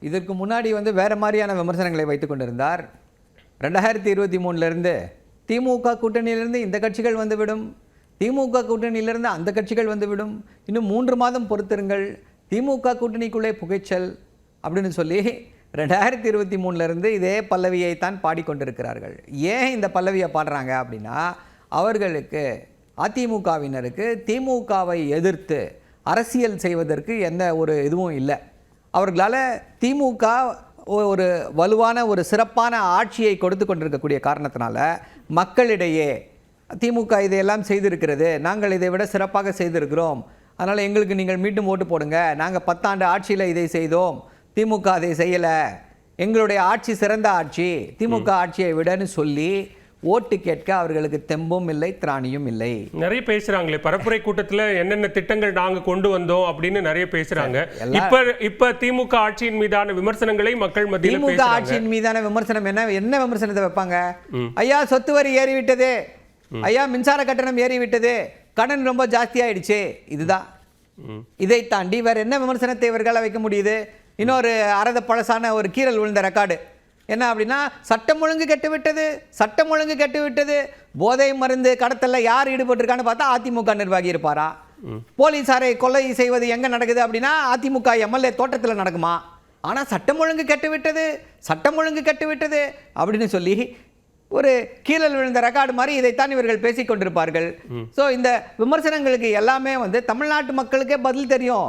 இதற்கு முன்னாடி வந்து வேறு மாதிரியான விமர்சனங்களை வைத்து கொண்டிருந்தார். ரெண்டாயிரத்தி இருபத்தி மூணுலேருந்து திமுக கூட்டணியிலிருந்து இந்த கட்சிகள் வந்துவிடும். திமுக கூட்டணியிலிருந்து அந்த கட்சிகள் வந்துவிடும். இன்னும் மூன்று மாதம் பொறுத்திருங்கள். திமுக கூட்டணிக்குள்ளே புகைச்சல் அப்படின்னு சொல்லி ரெண்டாயிரத்தி இருபத்தி மூணுலேருந்து இதே பல்லவியை தான் பாடிக்கொண்டிருக்கிறார்கள். ஏன் இந்த பல்லவியை பாடுறாங்க அப்படின்னா அவர்களுக்கு அதிமுகவினருக்கு திமுகவை எதிர்த்து அரசியல் செய்வதற்கு எந்த ஒரு இதுவும் இல்லை. அவர்களால் திமுக ஒரு வலுவான ஒரு சிறப்பான ஆட்சியை கொடுத்து கொண்டிருக்கக்கூடிய காரணத்தினால மக்களிடையே திமுக இதையெல்லாம் செய்திருக்கிறது நாங்கள் இதை விட சிறப்பாக செய்திருக்கிறோம். அதனால் எங்களுக்கு நீங்கள் மீண்டும் ஓட்டு போடுங்க. நாங்கள் பத்தாண்டு ஆட்சியில் இதை செய்தோம். திமுக அதை செய்யலை. எங்களுடைய ஆட்சி சிறந்த ஆட்சி. திமுக ஆட்சியை விடன்னு சொல்லி ஓட்டு கேட்க அவர்களுக்கு தெம்பும் இல்லை திராணியும் இல்லை. நிறைய பேசுறாங்களே பரப்புரை கூட்டத்துல என்னென்ன திட்டங்கள் நாங்க கொண்டு வந்தோம் அப்படின்னு நிறைய பேசுறாங்க. இப்ப இப்ப திமுக ஆட்சியின் மீதான விமர்சனங்களை மக்கள் மத்தியில திமுக ஆட்சியின் மீதான விமர்சனம் என்ன என்ன விமர்சனத்தை வைப்பாங்க? ஐயா சொத்து வரி ஏறிவிட்டது. ஐயா மின்சார கட்டணம் ஏறிவிட்டது. கடன் ரொம்ப ஜாஸ்தி ஆயிடுச்சு இதுதான். இதை தாண்டி வேற என்ன விமர்சனத்தை இவர்களால் வைக்க முடியுது? இன்னொரு அறத பழசான ஒரு கீறல் விழுந்த ரெக்கார்டு என்ன அப்படின்னா சட்டம் ஒழுங்கு கெட்டு விட்டது சட்டம் ஒழுங்கு கெட்டு விட்டது போதை மருந்து கடத்தல்ல யார் ஈடுபட்டிருக்கான்னு பார்த்தா அதிமுக நிர்வாகி இருப்பாரா? போலீசாரை கொலை செய்வது எங்க நடக்குது அப்படின்னா அதிமுக எம்எல்ஏ தோட்டத்தில் நடக்குமா? ஆனா சட்டம் ஒழுங்கு கெட்டு விட்டது சட்டம் ஒழுங்கு கெட்டு விட்டது அப்படின்னு சொல்லி ஒரு கீழல் விழுந்த ரெக்கார்டு மாதிரி இதைத்தான் இவர்கள் பேசிக் கொண்டிருப்பார்கள் ஸோ இந்த விமர்சனங்களுக்கு எல்லாமே வந்து தமிழ்நாட்டு மக்களுக்கே பதில் தெரியும்.